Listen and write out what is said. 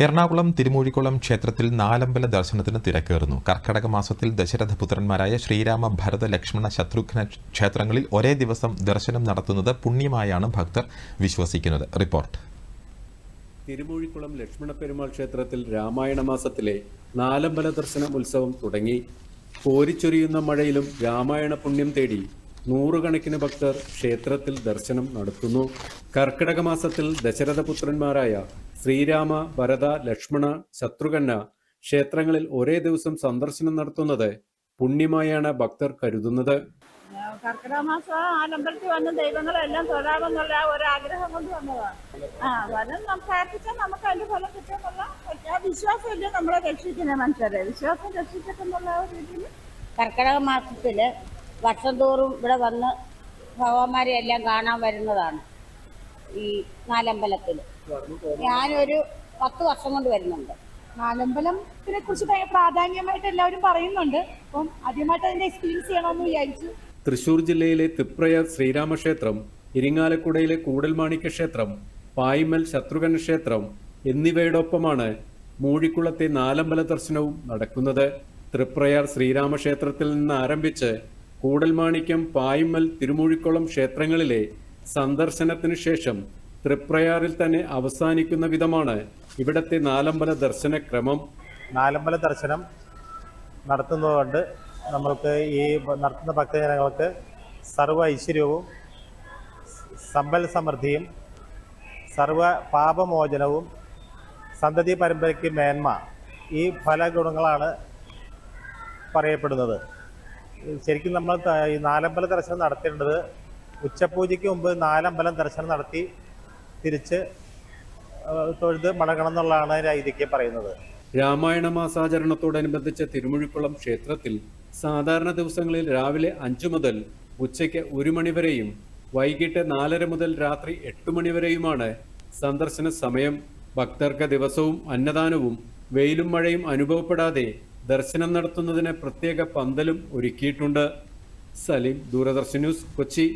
എറണാകുളം തിരുമൂഴിക്കുളം ക്ഷേത്രത്തിൽ നാലമ്പല ദർശനത്തിന് തിരക്കേറുന്നു. കർക്കടക മാസത്തിൽ ദശരഥപുത്രന്മാരായ ശ്രീരാമ ഭരത ലക്ഷ്മണ ശത്രുഘ്ന ക്ഷേത്രങ്ങളിൽ ഒരേ ദിവസം ദർശനം നടത്തുന്നത് പുണ്യമായാണ് ഭക്തർ വിശ്വസിക്കുന്നത്. റിപ്പോർട്ട്. തിരുമൂഴിക്കുളം ലക്ഷ്മണ പെരുമാൾ ക്ഷേത്രത്തിൽ രാമായണ മാസത്തിലെ നാലമ്പല ദർശനം ഉത്സവം തുടങ്ങി. കോരിച്ചൊരിയുന്ന മഴയിലും രാമായണ പുണ്യം തേടി നൂറുകണക്കിന് ഭക്തർ ക്ഷേത്രത്തിൽ ദർശനം നടത്തുന്നു. കർക്കിടക മാസത്തിൽ ദശരഥപുത്രന്മാരായ ശ്രീരാമ ഭരത ലക്ഷ്മണ ശത്രുഘ്ന ക്ഷേത്രങ്ങളിൽ ഒരേ ദിവസം സന്ദർശനം നടത്തുന്നത് പുണ്യമായാണ് ഭക്തർ കരുതുന്നത്. കർക്കിടക മാസം ആലമ്പലത്തിൽ വന്ന് ദൈവങ്ങളെല്ലാം തൊഴാമെന്നുള്ള ആ ആഗ്രഹം കൊണ്ട് വന്നതാണ് ആ വരം നം- പ്രാർത്ഥിച്ചാൽ നമുക്ക് അതിന്റെ ഫലം കിട്ടുമെന്നുള്ള ആ വിശ്വാസമല്ലേ നമ്മളെ രക്ഷിക്കുന്നത് മനുഷ്യരെ വിശ്വാസം രക്ഷിച്ചിട്ടെന്നുള്ള ആ ഒരു രീതിയിൽ കർക്കിടക മാസത്തിൽ വർഷം തോറും ഇവിടെ വന്ന് ഭഗവാന്മാരെ എല്ലാം കാണാൻ വരുന്നതാണ് ഈ നാലമ്പലത്തിൽ. ഞാനൊരു പത്ത് വർഷം കൊണ്ട് വരുന്നുണ്ട്. നാലമ്പലത്തിനെ കുറിച്ച് പ്രാധാന്യമായിട്ട് എല്ലാവരും പറയുന്നുണ്ട്. അപ്പം ആദ്യമായിട്ട് അതിന്റെ എക്സ്പീരിയൻസ് ചെയ്യണമെന്ന് വിചാരിച്ചു. തൃശൂർ ജില്ലയിലെ തിപ്രയർ ശ്രീരാമക്ഷേത്രം ഇരിങ്ങാലക്കുടയിലെ കൂടൽമാണിക്യ ക്ഷേത്രം പായ്മൽ ശത്രുഘ്ന ക്ഷേത്രം എന്നിവയോടൊപ്പമാണ് മൂഴിക്കുളത്തെ നാലമ്പല ദർശനവും നടക്കുന്നത്. തൃപ്രയാർ ശ്രീരാമക്ഷേത്രത്തിൽ നിന്ന് ആരംഭിച്ച് കൂടൽമാണിക്യം പായ്മൽ തിരുമൂഴിക്കുളം ക്ഷേത്രങ്ങളിലെ സന്ദർശനത്തിനു ശേഷം തൃപ്രയാറിൽ തന്നെ അവസാനിക്കുന്ന വിധമാണ് ഇവിടത്തെ നാലമ്പല ദർശന ക്രമം നാലമ്പല ദർശനം നടത്തുന്നതുകൊണ്ട് നമ്മൾക്ക് ഈ നടത്തുന്ന ഭക്തജനങ്ങൾക്ക് സർവ ഐശ്വര്യവും സമ്പൽ സമൃദ്ധിയും സർവ പാപമോചനവും സന്തതി പരമ്പരയ്ക്ക് മേന്മ ഈ ഫലഗുണങ്ങളാണ് പറയപ്പെടുന്നത്. ശരിക്കും നമ്മൾ ഈ നാലമ്പല ദർശനം നടത്തേണ്ടത് ഉച്ചപൂജയ്ക്ക് മുമ്പ് നാലമ്പലം ദർശനം നടത്തി തിരിച്ച് തൊഴുത് മടങ്ങണം എന്നുള്ളതാണ് അതിന്റെ ഐതിഹ്യം പറയുന്നത്. രാമായണ മാസാചരണത്തോടനുബന്ധിച്ച് തിരുമുഴിക്കുളം ക്ഷേത്രത്തിൽ സാധാരണ ദിവസങ്ങളിൽ രാവിലെ അഞ്ചു മുതൽ ഉച്ചയ്ക്ക് ഒരു മണിവരെയും വൈകിട്ട് നാലര മുതൽ രാത്രി എട്ട് മണിവരെയുമാണ് സന്ദർശന സമയം. ഭക്തർക്ക് ദിവസവും അന്നദാനവും വെയിലും മഴയും അനുഭവപ്പെടാതെ ദർശനം നടത്തുന്നതിന് പ്രത്യേക പന്തലും ഒരുക്കിയിട്ടുണ്ട്. സലീം ദൂരദർശൻ ന്യൂസ് കൊച്ചി.